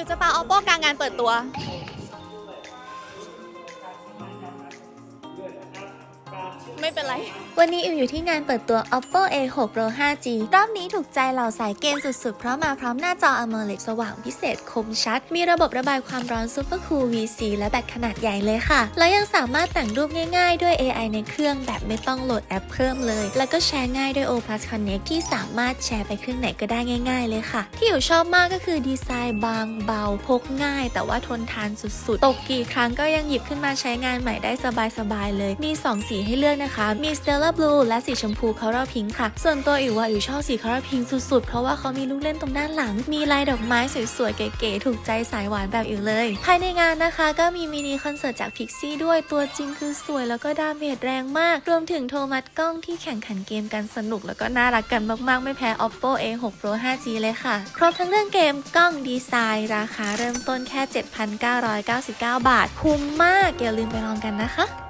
อิวจะปาออโป้กลางงานเปิดตัว ไม่เป็นไร วันนี้อิวอยู่ที่งานเปิดตัว Oppo A6 Pro 5G รอบนี้ถูกใจเหล่าสายเกมสุดๆ เพราะมาพร้อมหน้าจอ AMOLED สว่างพิเศษคมชัด มีระบบระบายความร้อน Super Cool VC และแบตขนาดใหญ่เลยค่ะ แล้วยังสามารถแต่งรูปง่ายๆ ด้วย AI ในเครื่องแบบไม่ต้องโหลดแอปเพิ่มเลย แล้วก็แชร์ง่ายด้วย O Plus Connect ที่สามารถแชร์ไปเครื่องไหนก็ได้ง่าย ๆ เลยค่ะ ที่อิวชอบมากก็คือดีไซน์บางเบาพกง่าย แต่ว่าทนทานสุดๆ ตกกี่ครั้งก็ยังหยิบขึ้นมาใช้งานใหม่ได้สบายๆเลย มี 2 สีให้เลือกนะคะมี Stellar Blue และสีชมพู Coral Pink ค่ะ ส่วนตัวอิวว่าอิวชอบสี Coral Pink สุดๆ เพราะว่าเขามีลูกเล่นตรงด้านหลัง มีลายดอกไม้สวยๆ เก๋ๆ ถูกใจสายหวานแบบอิวเลย ภายในงานนะคะก็มีมินิคอนเสิร์ตจาก Pixie ด้วย ตัวจริงคือสวยแล้วก็ดาเมจแรงมาก รวมถึงโทมัสกล้องที่แข่งขันเกมกันสนุกแล้วก็น่ารักกันมากๆ ไม่แพ้ Oppo A6 Pro 5G เลยค่ะ ครบทั้งเรื่องเกมกล้องดีไซน์ราคาเริ่มต้นแค่ 7,999 บาท คุ้มมากอย่าลืมไปลองกันนะคะ